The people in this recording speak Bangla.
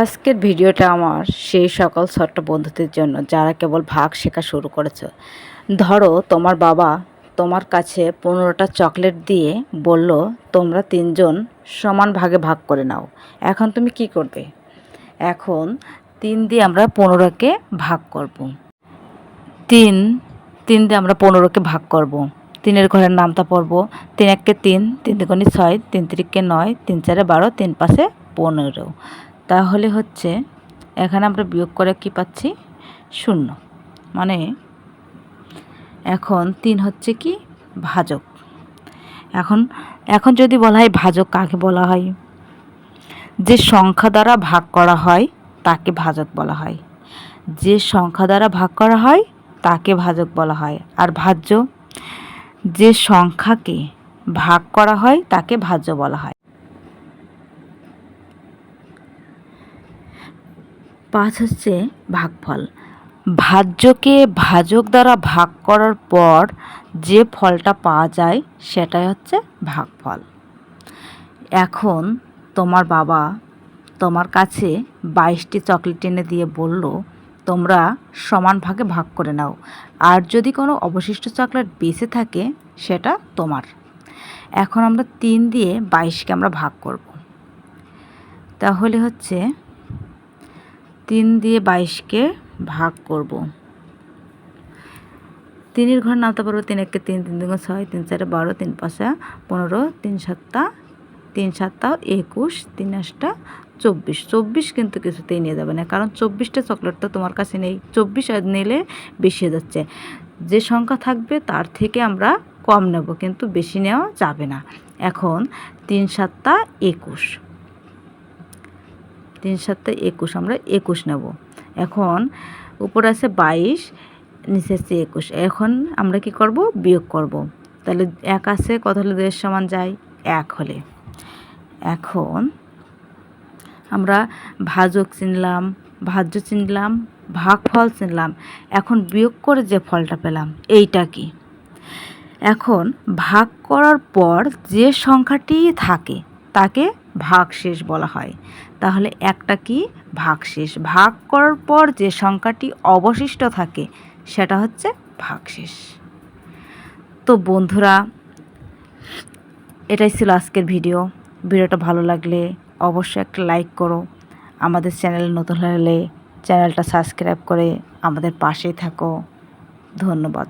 আজকের ভিডিওটা আমার সেই সকল ছোট্ট বন্ধুদের জন্য যারা কেবল ভাগ শেখা শুরু করেছে। ধরো তোমার বাবা তোমার কাছে পনেরোটা চকলেট দিয়ে বলল, তোমরা তিনজন সমান ভাগে ভাগ করে নাও। এখন তুমি কি করবে? এখন তিন দিয়ে আমরা পনেরোকে ভাগ করব। তিন তিন দিয়ে আমরা পনেরোকে ভাগ করব। তিনের ঘরের নামটা পড়ব। তিন এককে তিন তিন দুগুণে ছয়, তিন তিরিককে নয়, তিন চারে বারো, তিন পাশে পনেরো। তাহলে হচ্ছে এখানে আমরা বিয়োগ করে কি পাচ্ছি? শূন্য। মানে এখন তিন হচ্ছে কি? ভাজক। এখন এখন যদি বলা হয় ভাজক, কাকে বলা হয়? যে সংখ্যা দ্বারা ভাগ করা হয়, তাকে ভাজক বলা হয়। যে সংখ্যা দ্বারা ভাগ করা হয়, তাকে ভাজক বলা হয়। আর ভাজ্য? যে সংখ্যাকে ভাগ করা হয়, তাকে ভাজ্য বলা হয়। পাঁচ হচ্ছে ভাগফল। ভাজ্যকে ভাজক দ্বারা ভাগ করার পর যে ফলটা পাওয়া যায় সেটাই হচ্ছে ভাগফল। এখন তোমার বাবা তোমার কাছে বাইশটি চকলেট এনে দিয়ে বলল, তোমরা সমান ভাগে ভাগ করে নাও। আর যদি কোনো অবশিষ্ট চকলেট বেঁচে থাকে, সেটা তোমার। এখন আমরা তিন দিয়ে বাইশকে আমরা ভাগ করব। তাহলে হচ্ছে তিন দিয়ে বাইশকে ভাগ করব। তিনের ঘর নামতে পারব তিন একে তিন তিন দুগুণ ছয়, তিন চারে বারো, তিন পাঁচা পনেরো, তিন সাতটা তিন সাতটা, একুশ, তিন আটটা, চব্বিশ। চব্বিশ কিন্তু কিছুতেই নিয়ে যাবে না, কারণ চব্বিশটা চকলেট তো তোমার কাছে নেই। চব্বিশ নিলে বেশি হয়ে যাচ্ছে। যে সংখ্যা থাকবে তার থেকে আমরা কম নেব, কিন্তু বেশি নেওয়া যাবে না। এখন তিন সাতটা, একুশ। তিন সাতটা একুশ, আমরা একুশ নেব। এখন উপরে আছে বাইশ, নিচে আছে একুশ। এখন আমরা কি করব? বিয়োগ করব। তাহলে এক আছে, কত হলে দুয়ের সমান যায়? এক হলে। এখন আমরা ভাজক চিনলাম, ভাজ্য চিনলাম, ভাগফল চিনলাম। এখন বিয়োগ করে যে ফলটা পেলাম, এইটা কি? এখন ভাগ করার পর যে সংখ্যাটি থাকে, তাকে ভাগশেষ বলা হয়। তাহলে একটা কি? ভাগশেষ ভাগ করার পর যে সংখ্যাটি অবশিষ্ট থাকে, সেটা হচ্ছে ভাগশেষ তো বন্ধুরা, এটাই ছিল আজকের ভিডিও। ভিডিওটা ভালো লাগলে অবশ্যই একটা লাইক করো। আমাদের চ্যানেল নতুন হলে চ্যানেলটা সাবস্ক্রাইব করে আমাদের পাশেই থাকো। ধন্যবাদ।